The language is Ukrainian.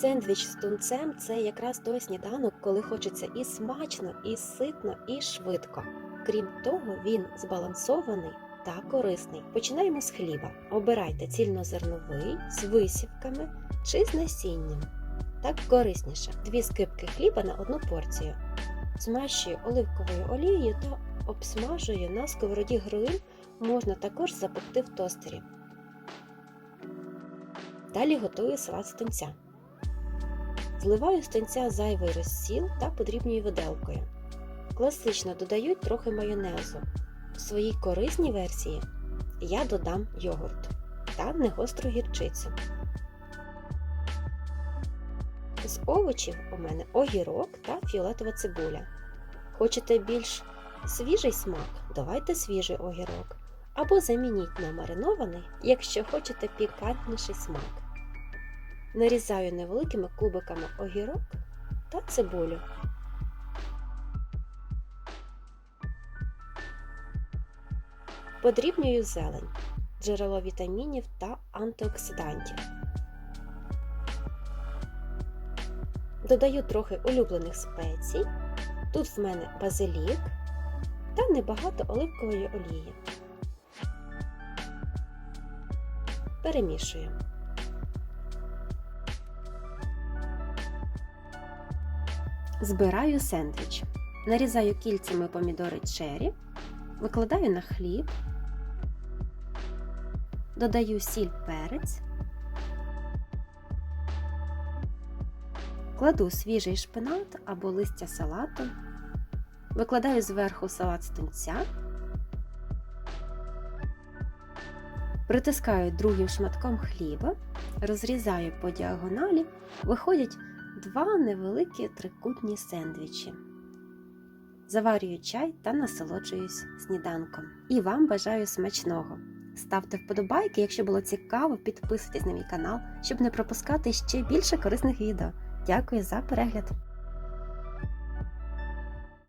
Сендвіч з тунцем це якраз той сніданок, коли хочеться і смачно, і ситно, і швидко. Крім того, він збалансований та корисний. Починаємо з хліба. Обирайте цільнозерновий з висівками чи з насінням. Так корисніше. Дві скипки хліба на одну порцію. Змащую оливковою олією та обсмажую на сковороді гриль, можна також запекти в тостері. Далі готую салат з тунця. Зливаю з тунця зайвий розсіл та подрібнюю виделкою. Класично додають трохи майонезу. В своїй корисній версії я додам йогурт та негостру гірчицю. З овочів у мене огірок та фіолетова цибуля. Хочете більш свіжий смак? Давайте свіжий огірок. Або замініть на маринований, якщо хочете пікантніший смак. Нарізаю невеликими кубиками огірок та цибулю. Подрібнюю зелень, джерело вітамінів та антиоксидантів. Додаю трохи улюблених спецій. Тут в мене базилік та небагато оливкової олії. Перемішую. Збираю сендвіч. Нарізаю кільцями помідори чері, викладаю на хліб, додаю сіль перець, кладу свіжий шпинат або листя салату, викладаю зверху салат з тунця, притискаю другим шматком хліба, розрізаю по діагоналі, виходять два невеликі трикутні сендвічі. Заварюю чай та насолоджуюсь сніданком. І вам бажаю смачного! Ставте вподобайки, якщо було цікаво, підписуйтесь на мій канал, щоб не пропускати ще більше корисних відео. Дякую за перегляд!